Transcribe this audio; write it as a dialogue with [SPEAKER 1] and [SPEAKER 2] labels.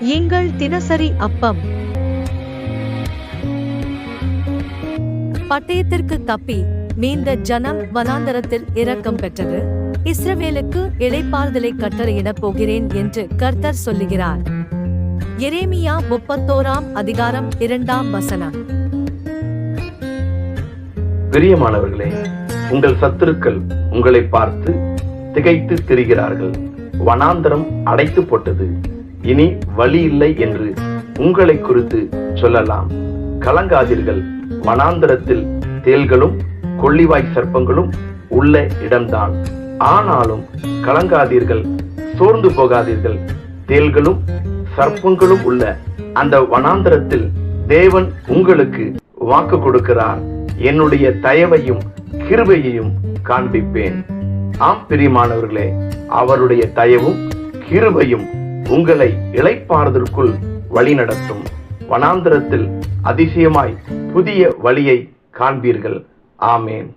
[SPEAKER 1] எங்கள் தினசரி அப்பம். பட்டயத்திற்கு தப்பி மீந்த ஜனம் வனாந்தரத்தில் இரக்கம் பெற்றது. இஸ்ரவேலுக்கு இடைப்பாறுதலை கட்டளையிடப் போகிறேன் என்று கர்த்தர் சொல்லுகிறார். எரேமியா முப்பத்தோராம் அதிகாரம் இரண்டாம் வசனம்.
[SPEAKER 2] பிரியமானவர்களே உங்கள் சத்துருக்கள் உங்களை பார்த்து திகைத்து திரிகிறார்கள். வனாந்தரம் அடைத்து போட்டது. இனி வழி இல்லை என்று உங்களை குறித்து சொல்லலாம். கலங்காதீர்கள். வனாந்தரத்தில் தேல்களும் கொள்ளிவாய் சர்ப்பங்களும் உள்ள இடம்தான். ஆனாலும் கலங்காதீர்கள். சோர்ந்து போகாதீர்கள். தேல்களும் சர்ப்பங்களும் உள்ள அந்த வனாந்தரத்தில் தேவன் உங்களுக்கு வாக்கு கொடுக்கிறார். என்னுடைய தயவையும் கிருபையையும் காண்பிப்பேன். ஆம் பிரியமானவர்களே அவருடைய தயவும் கிருபையும் உங்களை இளைப்பாறுதற்குள் வழிநடத்தும். வனாந்திரத்தில் அதிசயமாய் புதிய வழியை காண்பீர்கள். ஆமேன்.